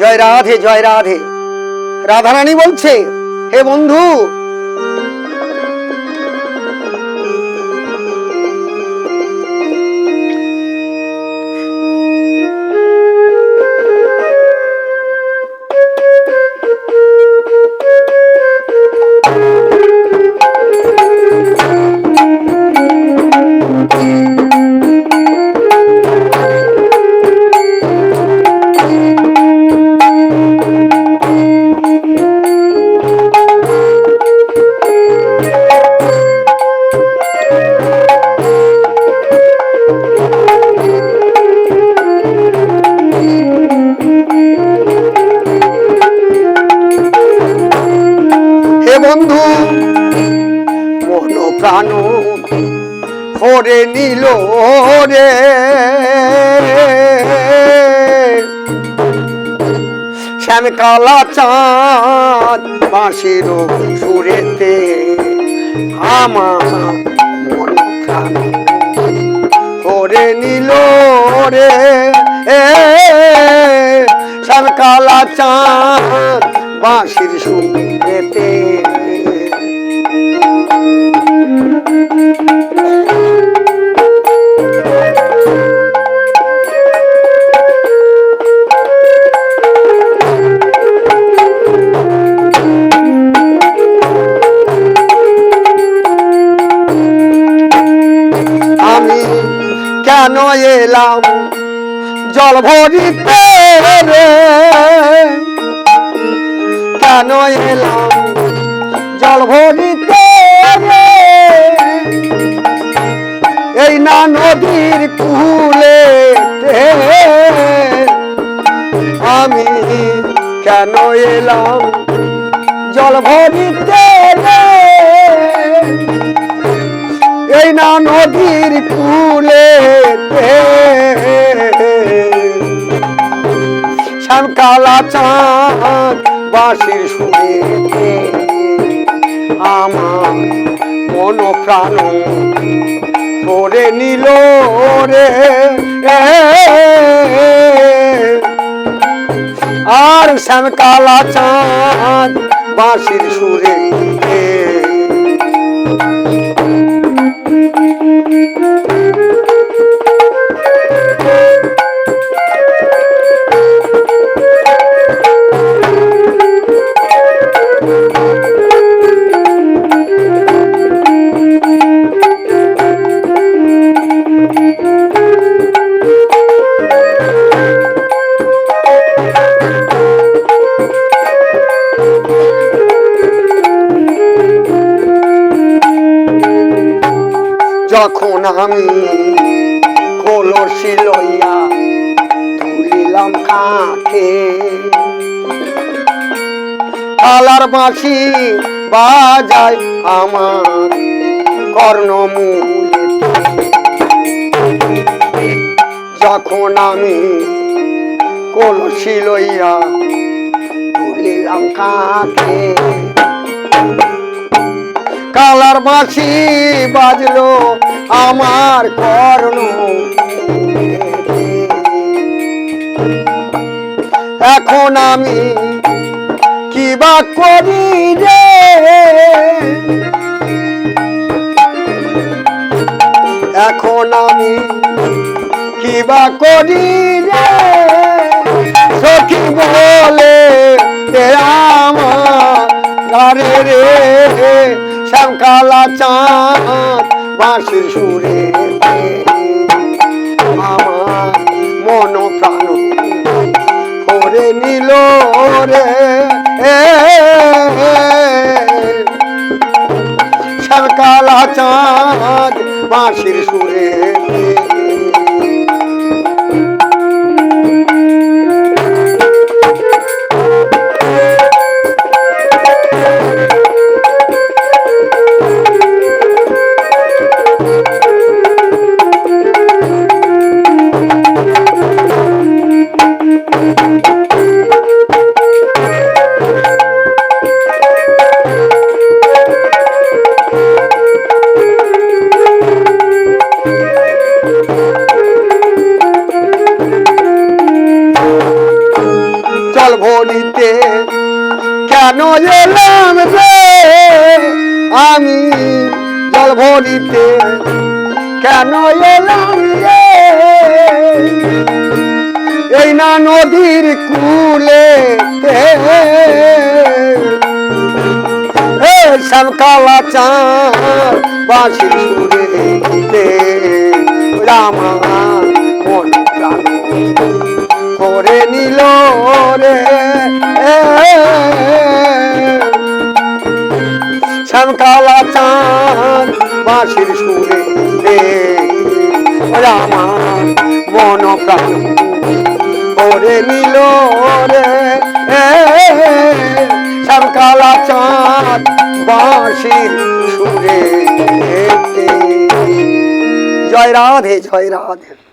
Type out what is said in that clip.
জয় রাধে জয় রাধে। রাধারানী বলছে হে বন্ধু প্রাণ করে নিল রে। শ্যাম কালা চাঁদ বাঁশির সুরেতে আমার মন নিল রে। শ্যাম কালা চাঁদ বাঁশির সুরেতে কেন এলাম? জল ভরিতে কেন এলাম? জল ভরিতে এই না নদীর কুলে আমি কেন এলাম? জল ভরিতে এই না নদীর কুলে শ্যামকালা চাঁদ বাঁশির সুরে আমার মন প্রাণ করে নিল রে। আর শ্যামকালা চাঁদ বাঁশির সুরে আমি কলসি লইয়া তুলিলাম কাঠে আলার বাঁশি বাজায় আমার কর্ণমূলে। যখন আমি কলসি লইয়া তুলিলাম কাঠে কালার বাঁশি বাজলো আমার কর্ণ এখন আমি কি বা করি রে? এখন আমি কি বা করি রে? সখী বলে আমার রে, শ্যামকালা চাঁদ বাঁশির সুরে আমার মন প্রাণ করে নিল রে। শ্যামকালা চাঁদ বাঁশির সুরে কেন এলাম আমি জল ভরিতে কেন এলাম রে এই না নদীর কুলে এ শ্যামকালা চাঁদ বাঁশি রামা শ্যামকালা চাঁদ, বাঁশির সুরে রামা, মন প্রাণ করে নিল রে। শ্যামকালা চাঁদ, বাঁশির সুরে। জয় রাধে জয় রাধে।